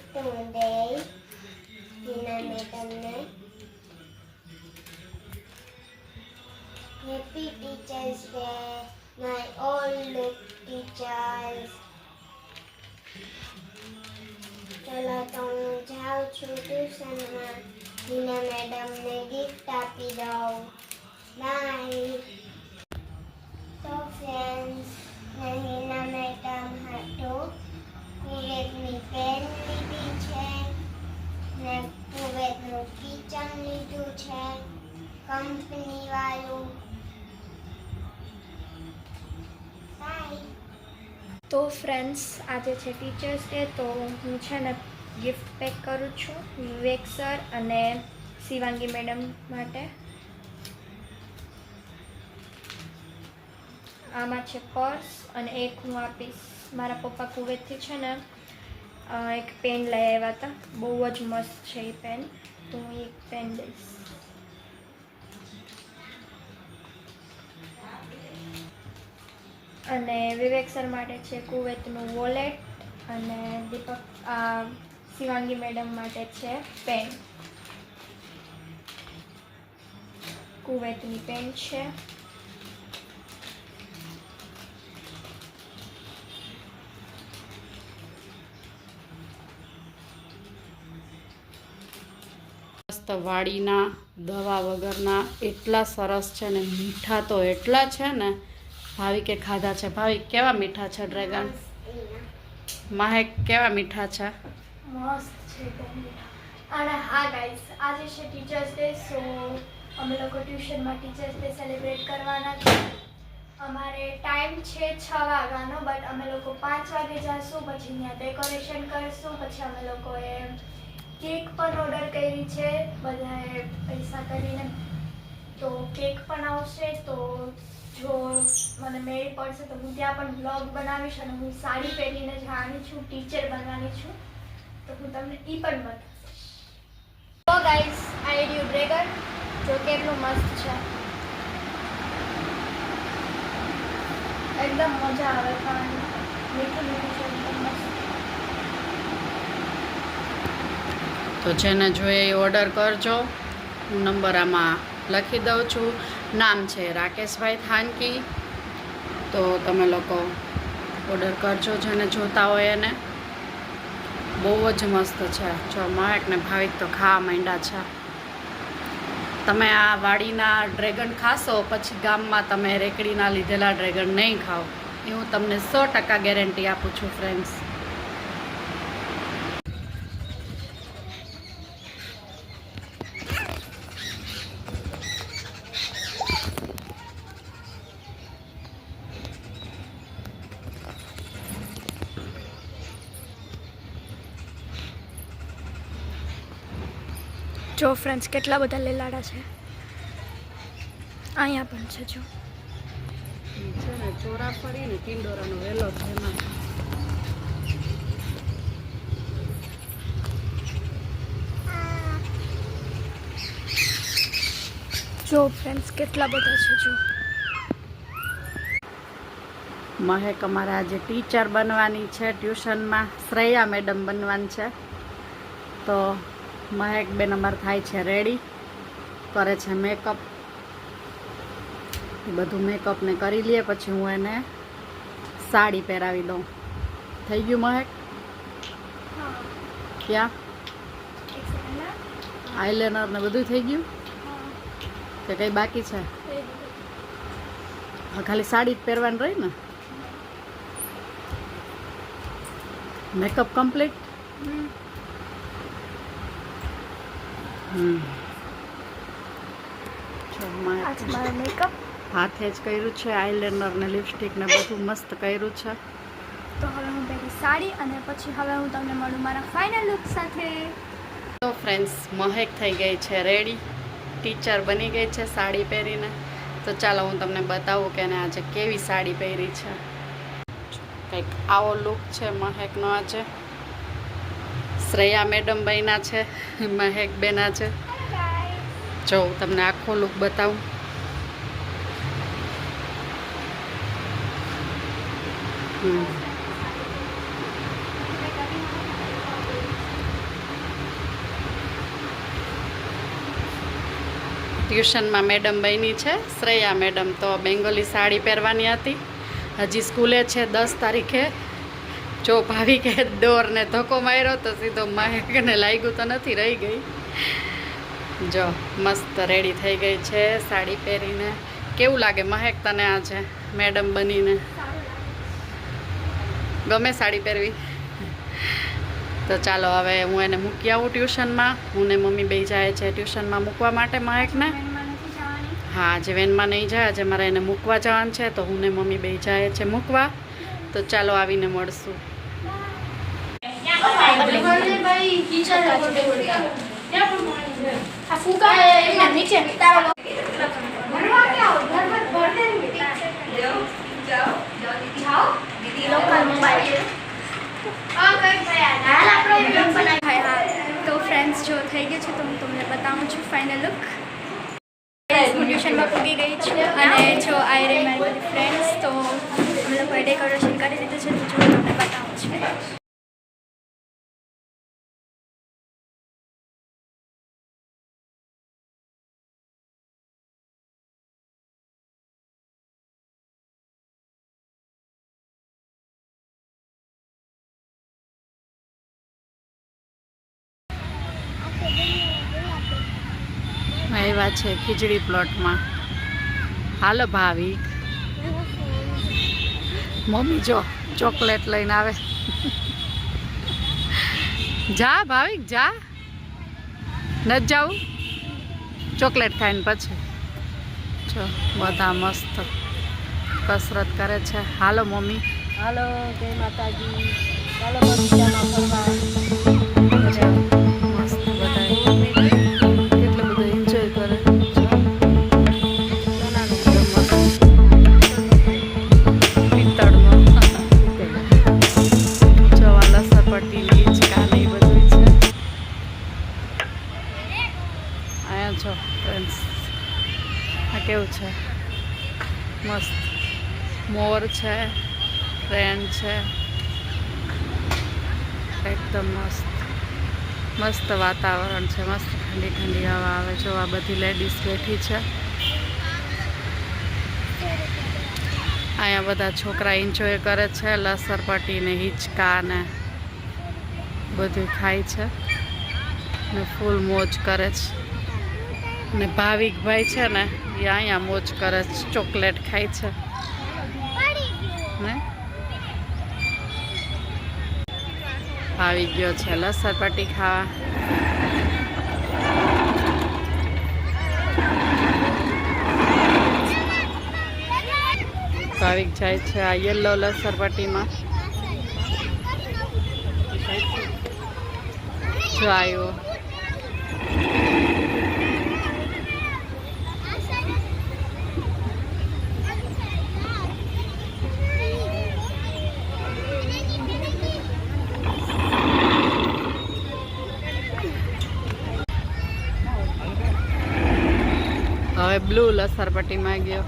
Gift હું દઈશ Meena મેડમને happy teachers day my old teachers ચલો તો હું જાઉં છું ટ્યુશનમાં મીના મેડમને ગિફ્ટ આપી દઉં બાય તો ફ્રેન્ડ્સ મેં હિના મેડમ હાટુ કુવેતની પેન લીધી છે ને કુવેતનું કિચન લીધું છે, કંપની વાળું. તો ફ્રેન્ડ્સ આજે છે ટીચર્સ ડે તો હું છે ને ગિફ્ટ પેક કરું છું, વિવેક સર અને શિવાંગી મેડમ માટે. આમાં છે પર્સ અને એક હું આપીશ. મારા પપ્પા કુવેતથી છે ને એક પેન લઈ આવ્યા હતા. બહુ જ મસ્ત છે એ પેન. તો હું એક પેન લઈશ. અને વિવેક સર માટે છે કુવેતનું વોલેટ અને દીપક શિવાંગી મેડમ માટે છે પેન. કુવેતની પેન છે. મસ્ત વાડીના દવા વગરના એટલા સરસ છે ને મીઠા તો એટલા છે ને. ભાવિકે ખાધા છે. ભાવિક કેવા મીઠા છે ડ્રેગન? માહેક કેવા મીઠા છે? મસ્ત છે અને હા ગાઈસ આજે છે ટીચર્સ ડે સો અમે લોકો ટ્યુશનમાં ટીચર્સ ડે સેલિબ્રેટ કરવાના છે. અમારે ટાઈમ છે છ વાગ્યાનો બટ અમે લોકો પાંચ વાગે જઈશું પછી ત્યાં ડેકોરેશન કરીશું, પછી અમે લોકોએ કેક પણ ઓર્ડર કરી છે, બધાએ પૈસા કરીને. તો કેક પણ આવશે, તો જો મને મેળ પડશે તો હું ત્યાં પણ બ્લોગ બનાવીશ અને હું સાડી પહેરીને જવાની છું ટીચર બનવાની છું. તો હું તમને એ પણ બતાવીશ. તો ગાઈસ આઈ એડિયો ડ્રેગન જો કેટલું મસ્ત છે. એકદમ મજા આવે ખાવાની. મીઠું મીઠું છે એકદમ મસ્ત તો જેને જોઈએ એ ઓર્ડર કરજો. હું નંબર આમાં લખી દઉં છું. નામ છે રાકેશભાઈ થાનકી. તો તમે લોકો ઓર્ડર કરજો જેને જોતા હોય એને. બહુ જ મસ્ત છે. જો મહેક ને ભાવિક તો ખાવા માંડ્યા છે. તમે આ વાડીના ડ્રેગન ખાશો પછી ગામમાં તમે રેકડીના લીધેલા ડ્રેગન નહીં ખાઓ. એ હું તમને સો ટકા ગેરંટી આપું છું ફ્રેન્ડ્સ જો ફ્રેન્ડ્સ કેટલા બધા લેલાડા છે. અહીંયા પણ છે જો. છે ને ચોરા ફરી ને ટિંડોરાનો વેલો છે એમાં. જો ફ્રેન્ડ્સ કેટલા બધા છે જો. મહેક અમારે આજે ટીચર બનવાની છે ટ્યુશનમાં શ્રેયા મેડમ બનવાની છે. તો મહેક બેન નંબર થાય છે રેડી કરે છે મેકઅપ એ બધું મેકઅપને કરી લઈએ પછી હું એને સાડી પહેરાવી દઉં. થઈ ગયું મહેક? ક્યાં? આઈલેનર ને બધું થઈ ગયું? કે કંઈ બાકી છે? હા ખાલી સાડી જ પહેરવાની રહી ને? મેકઅપ કમ્પ્લીટ હમ જો મહેક આ છે મારો મેકઅપ હાથે જ કર્યું છે આઈલેનર ને લિપસ્ટિક ને બધું મસ્ત કર્યું છે. તો હવે હું પહેરી સાડી અને પછી હવે હું તમને મળું મારા ફાઇનલ લુક સાથે. તો ફ્રેન્ડ્સ મહેક થઈ ગઈ છે રેડી ટીચર બની ગઈ છે સાડી પહેરીને. તો ચાલો હું તમને બતાવું કે આજે કેવી સાડી પહેરી છે. કંઈક આવો લુક છે મહેકનો આજે. શ્રેયા મેડમ બન્યા છે, મહેક બેના છે. જો, તમને આખો લુક બતાવું. ટ્યુશનમાં મેડમ બની છે, શ્રેયા મેડમ તો બેંગોલી સાડી પહેરવાની હતી. હજી સ્કૂલે છે, દસ તારીખે. જો ભાવિકે દોરને ધક્કો માર્યો તો સીધો માહેકને લાગ્યું તો નથી, રહી ગઈ. જો મસ્ત રેડી થઈ ગઈ છે સાડી પહેરીને. કેવું લાગે મહેક તને આજે, મેડમ બનીને? ગમે સાડી પહેરવી. તો ચાલો હવે હું એને મૂકી આવું ટ્યુશનમાં. હું ને મમ્મી બે જાય છે ટ્યુશનમાં મૂકવા માટે મહેકને. હા, આજે વેનમાં નહીં જાય, આજે મારે એને મૂકવા જવાનું છે, તો હું ને મમ્મી બે જાય છે મૂકવા. તો ચાલો આવીને મળશું. તો ફ્રેન્ડ્સ જો થઈ ગયું છે, તો હું તમને બતાવું છું ફાઇનલ લુક ટ્યુશનમાં પૂગી ગઈ છે. અને જો આઈ રે મારી ફ્રેન્ડ્સ તો અમે લોકોએ ડેકોરેશન કરી દીધું છે, તો જો તમને બતાવું છું. આવ્યા છે ખીચડી પ્લોટમાં. હાલ ભાવિક મમ્મી જો, ચોકલેટ લઈને આવે. જા ભાવિક જા. ન જાવું? ચોકલેટ ખાઈને પછી. જો, બધા મસ્ત કસરત કરે છે. હાલો મમ્મી. હાલો, જય માતાજી. ચાલો છે ટ્રેન છે. એકદમ મસ્ત મસ્ત વાતાવરણ છે, મસ્ત ઠંડી ઠંડી હવા આવે જો આ બધી લેડીઝ બેઠી છે. અહીંયા બધા છોકરા એન્જોય કરે છે લસરપટ્ટી ને હિંચકા ને બધું ખાય છે. ને ફૂલ મોજ કરે છે. ને ભાવિકભાઈ છે ને, એ અહીંયા મોજ કરે છે, ચોકલેટ ખાય છે ને આવી ગયો છે લસરપટ્ટી ખાવા ભાવિક જાય છે આ યલો લસરપટ્ટીમાં જો આવ્યો. બ્લુ લસરપટ્ટીમાં ગયો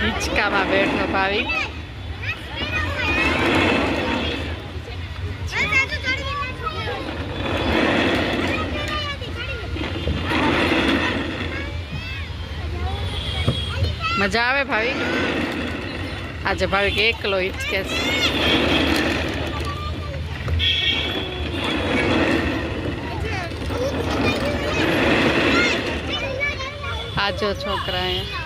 હિંચકામાં બેઠો ભાવિક મજા આવે ભાવિક આજે ભાવિક એકલો હિંચકે છે આજો છોકરા અહીંયા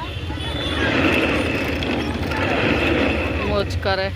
મોજ કરે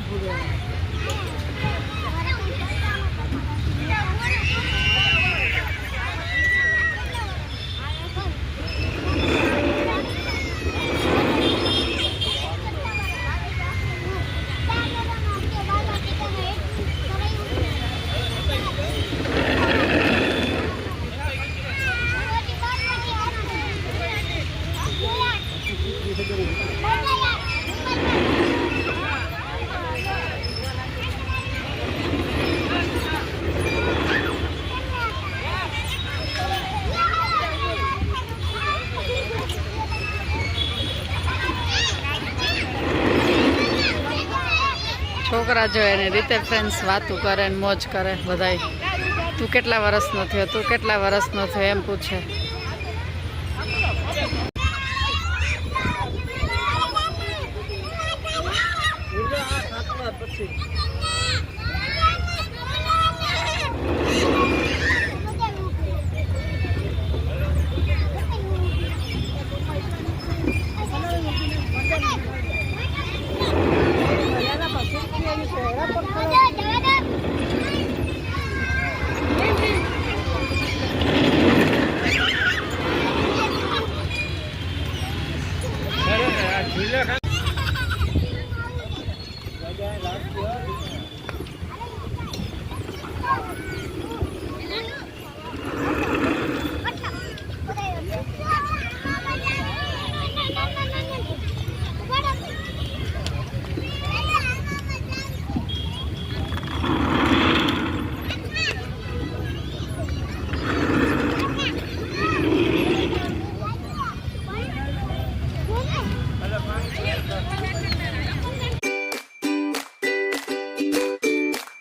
これ。Thank you. રાહ જોઈએ ને રીતે ફ્રેન્ડ્સ વાતું કરે ને મોજ કરે બધાય. તું કેટલા વર્ષનો થયો? તું કેટલા વર્ષનો થયો? એમ પૂછે. પછી.